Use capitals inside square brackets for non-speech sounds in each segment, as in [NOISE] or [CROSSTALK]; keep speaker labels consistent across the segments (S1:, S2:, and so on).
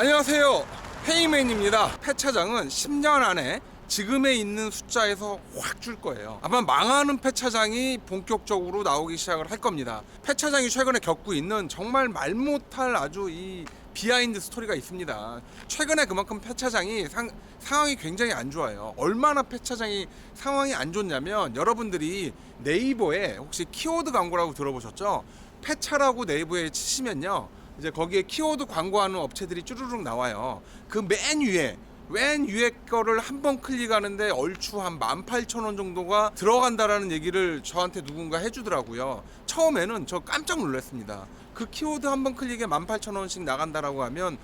S1: 안녕하세요. 헤이맨입니다. 폐차장은 10년 안에 지금에 있는 숫자에서 확 줄 거예요. 아마 망하는 폐차장이 본격적으로 나오기 시작을 할 겁니다. 폐차장이 최근에 겪고 있는 정말 말 못할 아주 이 비하인드 스토리가 있습니다. 최근에 그만큼 폐차장이 상, 상황이 굉장히 안 좋아요. 얼마나 폐차장이 상황이 안 좋냐면 여러분들이 네이버에 혹시 키워드 광고라고 들어보셨죠? 폐차라고 네이버에 치시면요. 이제 거기에 키워드 광고하는 업체들이 쭈루룩 나와요. 그 맨 위에 맨 위에 거를 한 번 클릭하는데 얼추 한 18,000원 정도가 들어간다라는 얘기를 저한테 누군가 해주더라고요. 처음에는 저 깜짝 놀랐습니다. 그 키워드 한 번 클릭에 18,000원씩 나간다라고 하면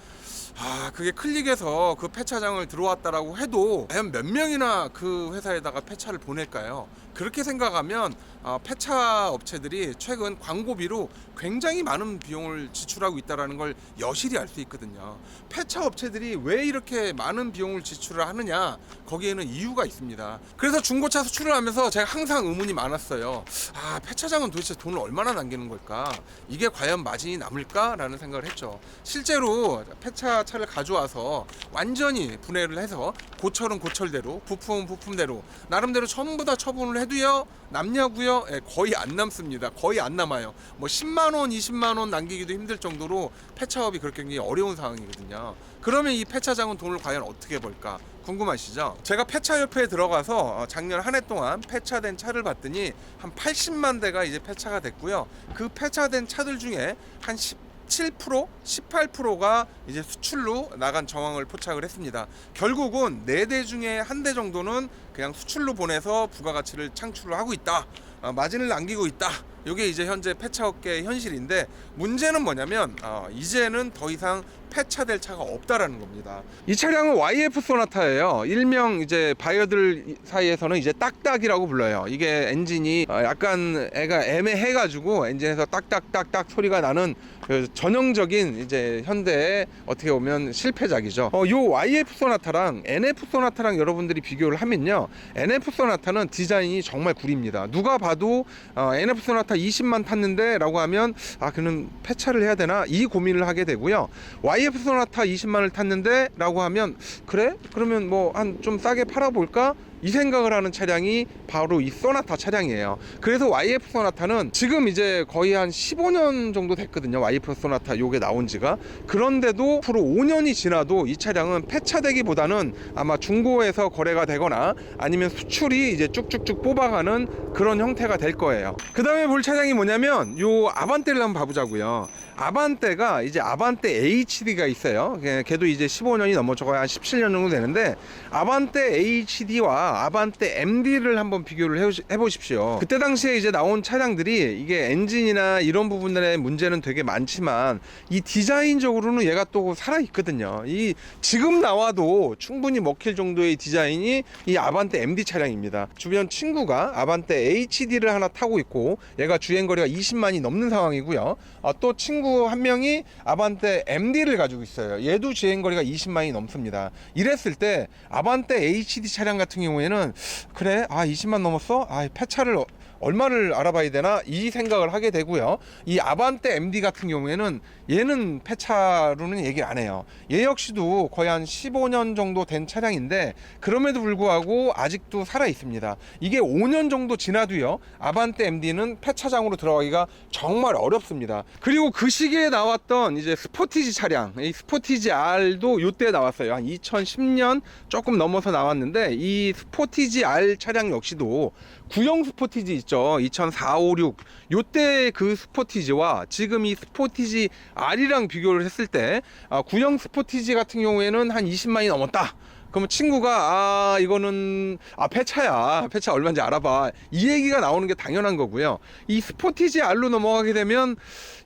S1: 아 그게 클릭해서 그 폐차장을 들어왔다라고 해도 과연 몇 명이나 그 회사에다가 폐차를 보낼까요? 그렇게 생각하면 아, 폐차 업체들이 최근 광고비로 굉장히 많은 비용을 지출하고 있다라는 걸 여실히 알 수 있거든요. 폐차 업체들이 왜 이렇게 많은 비용을 지출을 하느냐 거기에는 이유가 있습니다. 그래서 중고차 수출을 하면서 제가 항상 의문이 많았어요. 아 폐차장은 도대체 돈을 얼마나 남기는 걸까? 이게 과연 마진이 남을까라는 생각을 했죠. 실제로 폐차 차를 가져와서 완전히 분해를 해서 고철은 고철대로 부품은 부품대로 나름대로 전부 다 처분을 해도요 남냐고요? 예, 거의 안 남습니다. 거의 안 남아요. 뭐 10만 원, 20만 원 남기기도 힘들 정도로 폐차업이 그렇게 굉장히 어려운 상황이거든요. 그러면 이 폐차장은 돈을 과연 어떻게 벌까? 궁금하시죠? 제가 폐차협회에 들어가서 어, 작년 한 해 동안 폐차된 차를 봤더니 한 80만 대가 이제 폐차가 됐고요. 그 폐차된 차들 중에 한 17%, 18%가 이제 수출로 나간 정황을 포착을 했습니다. 결국은 네대 중에 한 대 정도는 그냥 수출로 보내서 부가가치를 창출을 하고 있다. 어, 마진을 남기고 있다. 이게 이제 현재 폐차업계의 현실인데 문제는 뭐냐면 어, 이제는 더 이상 폐차될 차가 없다라는 겁니다. 이 차량은 YF 소나타예요. 일명 이제 바이어들 사이에서는 이제 딱딱이라고 불러요. 이게 엔진이 어, 약간 애가 애매해가지고 엔진에서 딱딱딱딱 소리가 나는 그 전형적인 이제 현대의 어떻게 보면 실패작이죠. 어, 요 YF 소나타랑 NF 소나타랑 여러분들이 비교를 하면요. NF 소나타는 디자인이 정말 구립니다. 누가 봐도 어, NF 소나타 20만 탔는데 라고 하면 아 그는 폐차를 해야 되나 이 고민을 하게 되고요. YF 소나타 20만을 탔는데 라고 하면 그래? 그러면 뭐 한 좀 싸게 팔아볼까? 이 생각을 하는 차량이 바로 이 소나타 차량이에요. 그래서 YF 소나타는 지금 이제 거의 한 15년 정도 됐거든요. YF 소나타 요게 나온 지가. 그런데도 앞으로 5년이 지나도 이 차량은 폐차되기보다는 아마 중고에서 거래가 되거나 아니면 수출이 이제 쭉쭉쭉 뽑아가는 그런 형태가 될 거예요. 그 다음에 볼 차량이 뭐냐면 요 아반떼를 한번 봐보자고요. 아반떼가 이제 아반떼 HD가 있어요. 걔- 걔도 이제 15년이 넘어서 거의 한 17년 정도 되는데 아반떼 HD와 아반떼 MD를 한번 비교를 해보십시오. 그때 당시에 이제 나온 차량들이 이게 엔진이나 이런 부분들의 문제는 되게 많지만 이 디자인적으로는 얘가 또 살아 있거든요. 이 지금 나와도 충분히 먹힐 정도의 디자인이 이 아반떼 MD 차량입니다. 주변 친구가 아반떼 HD를 하나 타고 있고 얘가 주행 거리가 20만이 넘는 상황이고요. 어, 또 친구 한 명이 아반떼 MD를 가지고 있어요. 얘도 주행 거리가 20만이 넘습니다. 이랬을 때 아반떼 HD 차량 같은 경우에는 그래 아 20만 넘었어? 아 폐차를 어- 얼마를 알아봐야 되나 이 생각을 하게 되고요. 이 아반떼 MD 같은 경우에는 얘는 폐차로는 얘기 안 해요. 얘 역시도 거의 한 15년 정도 된 차량인데 그럼에도 불구하고 아직도 살아 있습니다. 이게 5년 정도 지나도요. 아반떼 MD는 폐차장으로 들어가기가 정말 어렵습니다. 그리고 그 시기에 나왔던 이제 스포티지 차량, 이 스포티지 R도 요때 나왔어요. 한 2010년 조금 넘어서 나왔는데 이 스포티지 R 차량 역시도 구형 스포티지 있죠. 2004, 5, 6. 요때 그 스포티지와 지금 이 스포티지 R이랑 비교를 했을 때 아, 구형 스포티지 같은 경우에는 한 20만이 넘었다. 그러면 친구가 아 이거는 아 폐차야 폐차 얼마인지 알아봐 이 얘기가 나오는 게 당연한 거고요 이 스포티지 R로 넘어가게 되면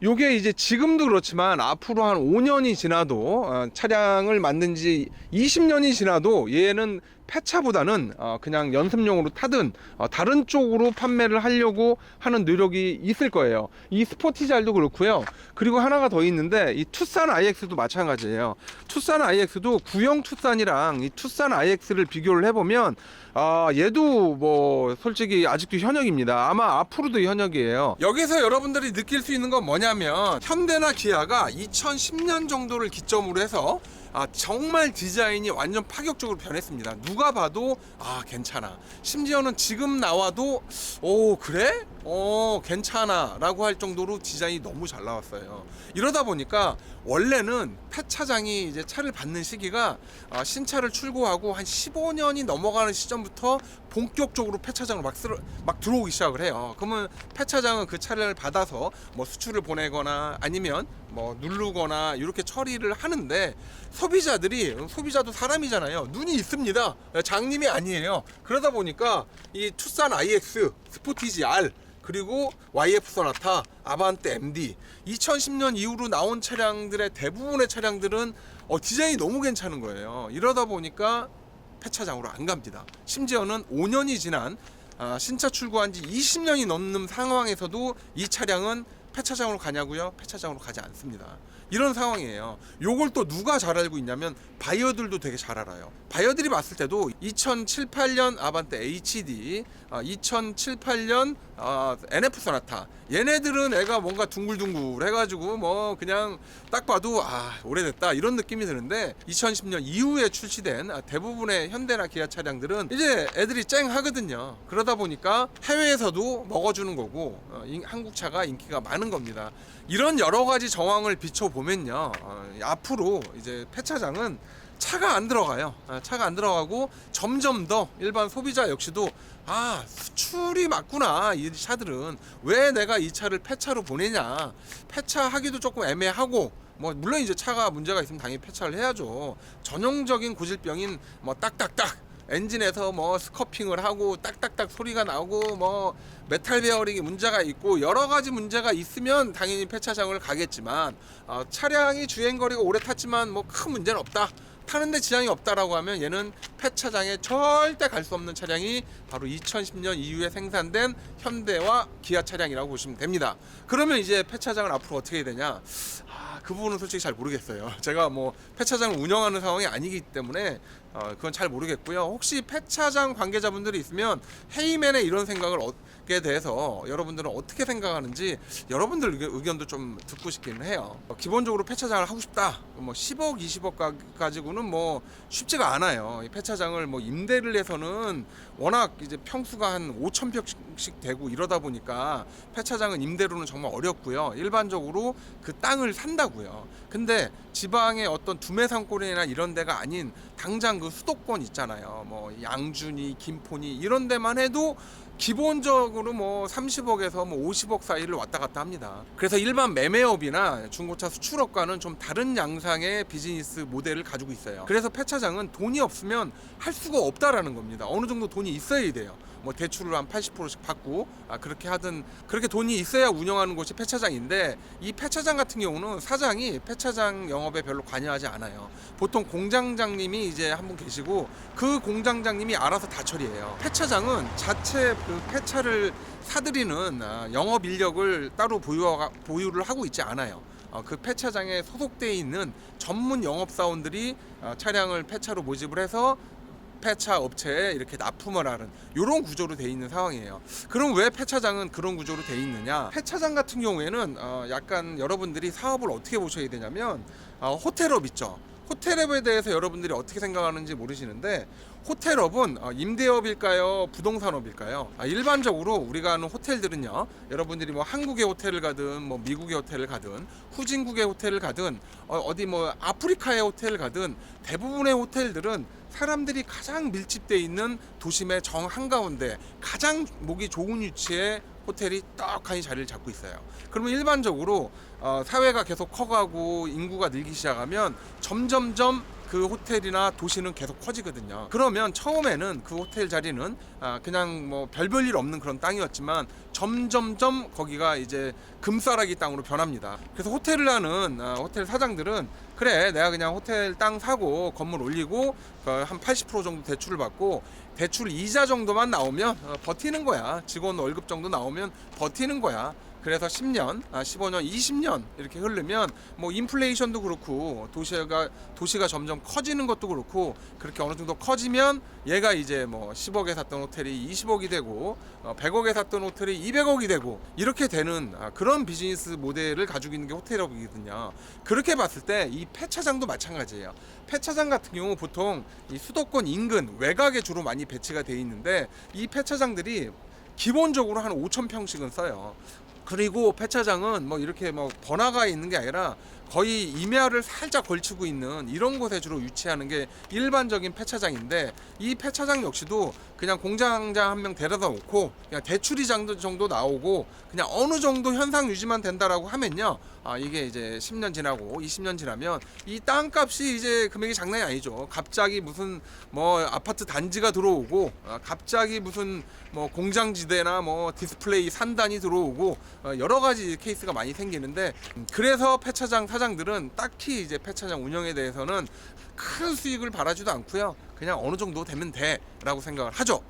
S1: 요게 이제 지금도 그렇지만 앞으로 한 5년이 지나도 어, 차량을 만든 지 20년이 지나도 얘는 폐차보다는 어, 그냥 연습용으로 타든 어, 다른 쪽으로 판매를 하려고 하는 노력이 있을 거예요. 이 스포티지 R도 그렇고요. 그리고 하나가 더 있는데 이 투싼 IX도 마찬가지예요. 투싼 IX도 구형 투싼이랑 이 투싼 IX를 비교를 해보면 아 얘도 뭐 솔직히 아직도 현역입니다. 아마 앞으로도 현역이에요. 여기서 여러분들이 느낄 수 있는 건 뭐냐면 현대나 기아가 2010년 정도를 기점으로 해서 아, 정말 디자인이 완전 파격적으로 변했습니다. 누가 봐도 아 괜찮아. 심지어는 지금 나와도 오 그래? 어 괜찮아 라고 할 정도로 디자인이 너무 잘 나왔어요. 이러다 보니까 원래는 폐차장이 이제 차를 받는 시기가 아, 신차를 출고하고 한 15년이 넘어가는 시점부터 본격적으로 폐차장으로 막, 쓸어, 막 들어오기 시작을 해요. 그러면 폐차장은 그 차를 받아서 뭐 수출을 보내거나 아니면 뭐 누르거나 이렇게 처리를 하는데 소비자들이 소비자도 사람이잖아요. 눈이 있습니다. 장님이 아니에요. 그러다 보니까 이 투싼 IX, 스포티지 R 그리고 YF 소나타, 아반떼 MD 2010년 이후로 나온 차량들의 대부분의 차량들은 어, 디자인이 너무 괜찮은 거예요. 이러다 보니까 폐차장으로 안 갑니다. 심지어는 5년이 지난 아, 신차 출고한 지 20년이 넘는 상황에서도 이 차량은 폐차장으로 가냐고요? 폐차장으로 가지 않습니다. 이런 상황이에요. 요걸 또 누가 잘 알고 있냐면 바이어들도 되게 잘 알아요. 바이어들이 봤을 때도 2007, 8년 아반떼 HD, 아, 2007, 8년 아, NF 소나타 얘네들은 애가 뭔가 둥글둥글 해가지고 뭐 그냥 딱 봐도 아 오래됐다 이런 느낌이 드는데 2010년 이후에 출시된 아, 대부분의 현대나 기아 차량들은 이제 애들이 쨍하거든요. 그러다 보니까 해외에서도 먹어주는 거고 어, 인- 한국 차가 인기가 많은 겁니다. 이런 여러 가지 정황을 비춰보 면요. 어, 앞으로 이제 폐차장은 차가 안 들어가요. 아, 차가 안 들어가고 점점 더 일반 소비자 역시도 아 수출이 맞구나 이 차들은. 왜 내가 이 차를 폐차로 보내냐? 폐차하기도 조금 애매하고 뭐 물론 이제 차가 문제가 있으면 당연히 폐차를 해야죠. 전형적인 고질병인 뭐 딱딱딱 엔진에서 뭐 스커핑을 하고 딱딱딱 소리가 나고 뭐 메탈 베어링이 문제가 있고 여러 가지 문제가 있으면 당연히 폐차장을 가겠지만 어, 차량이 주행 거리가 오래 탔지만 뭐 큰 문제는 없다. 타는데 지장이 없다라고 하면 얘는 폐차장에 절대 갈 수 없는 차량이 바로 2010년 이후에 생산된 현대와 기아 차량이라고 보시면 됩니다. 그러면 이제 폐차장을 앞으로 어떻게 해야 되냐? 아, 그 부분은 솔직히 잘 모르겠어요. [LAUGHS] 제가 뭐 폐차장을 운영하는 상황이 아니기 때문에 어, 그건 잘 모르겠고요. 혹시 폐차장 관계자분들이 있으면 헤이맨의 이런 생각을 얻게 대해서 여러분들은 어떻게 생각하는지 여러분들 의견- 의견도 좀 듣고 싶기는 해요. 어, 기본적으로 폐차장을 하고 싶다. 뭐 10억, 20억 가, 가지고는 뭐 쉽지가 않아요. 이 폐차장을 뭐 임대를 해서는 워낙 이제 평수가 한 5천 평씩 되고 이러다 보니까 폐차장은 임대로는 정말 어렵고요. 일반적으로 그 땅을 산다고요. 근데 지방의 어떤 두매산골이나 이런 데가 아닌 당장 그 수도권 있잖아요. 뭐 양준이, 김포니 이런 데만 해도 기본적으로 뭐 30억에서 뭐 50억 사이를 왔다 갔다 합니다. 그래서 일반 매매업이나 중고차 수출업과는 좀 다른 양상의 비즈니스 모델을 가지고 있어요. 그래서 폐차장은 돈이 없으면 할 수가 없다라는 겁니다. 어느 정도 돈이 있어야 돼요. 뭐 대출을 한 80%씩 받고 아 그렇게 하든 그렇게 돈이 있어야 운영하는 곳이 폐차장인데 이 폐차장 같은 경우는 사장이 폐차장 영업에 별로 관여하지 않아요. 보통 공장장님이 이제 한 분 계시고 그 공장장님이 알아서 다 처리해요. 폐차장은 자체 그 폐차를 사들이는 아, 영업 인력을 따로 보유 보유를 하고 있지 않아요. 어, 그 폐차장에 소속돼 있는 전문 영업사원들이 어, 차량을 폐차로 모집을 해서 폐차 업체에 이렇게 납품을 하는 이런 구조로 돼 있는 상황이에요. 그럼 왜 폐차장은 그런 구조로 돼 있느냐? 폐차장 같은 경우에는 어, 약간 여러분들이 사업을 어떻게 보셔야 되냐면 어, 호텔업 있죠. 호텔업에 대해서 여러분들이 어떻게 생각하는지 모르시는데 호텔업은 어, 임대업일까요? 부동산업일까요? 아, 일반적으로 우리가 아는 호텔들은요. 여러분들이 뭐 한국의 호텔을 가든 뭐 미국의 호텔을 가든 후진국의 호텔을 가든 어, 디 뭐 아프리카의 호텔을 가든 대부분의 호텔들은 사람들이 가장 밀집돼 있는 도심의 정 한가운데 가장 목이 좋은 위치에 호텔이 떡하니 자리를 잡고 있어요. 그러면 일반적으로 어, 사회가 계속 커가고 인구가 늘기 시작하면 점점점 그 호텔이나 도시는 계속 커지거든요. 그러면 처음에는 그 호텔 자리는 아, 그냥 뭐 별별 일 없는 그런 땅이었지만 점점점 거기가 이제 금싸라기 땅으로 변합니다. 그래서 호텔을 하는 아, 호텔 사장들은 그래 내가 그냥 호텔 땅 사고 건물 올리고 그한80% 정도 대출을 받고 대출 이자 정도만 나오면 어, 버티는 거야. 직원 월급 정도 나오면 버티는 거야. 그래서 10년, 아 15년, 20년 이렇게 흐르면 뭐 인플레이션도 그렇고 도시가 도시가 점점 커지는 것도 그렇고 그렇게 어느 정도 커지면 얘가 이제 뭐 10억에 샀던 호텔이 20억이 되고 어, 100억에 샀던 호텔이 200억이 되고 이렇게 되는 아, 그런 비즈니스 모델을 가지고 있는 게 호텔업이거든요. 그렇게 봤을 때 이 폐차장도 마찬가지예요. 폐차장 같은 경우 보통 이 수도권 인근 외곽에 주로 많이 배치가 돼 있는데 이 폐차장들이 기본적으로 한 5천 평씩은 써요. 그리고 폐차장은 뭐 이렇게 뭐 번화가에 있는 게 아니라 거의 임야를 살짝 걸치고 있는 이런 곳에 주로 위치하는 게 일반적인 폐차장인데 이 폐차장 역시도 그냥 공장장 한 명 데려다 놓고 그냥 대출이 정도 정도 나오고 그냥 어느 정도 현상 유지만 된다라고 하면요. 아 이게 이제 10년 지나고 20년 지나면 이 땅값이 이제 금액이 장난이 아니죠. 갑자기 무슨 뭐 아파트 단지가 들어오고 아, 갑자기 무슨 뭐 공장지대나 뭐 디스플레이 산단이 들어오고 어, 여러 가지 케이스가 많이 생기는데 음, 그래서 폐차장 사 장들은 딱히 이제 폐차장 운영에 대해서는 큰 수익을 바라지도 않고요. 그냥 어느 정도 되면 돼라고 생각을 하죠.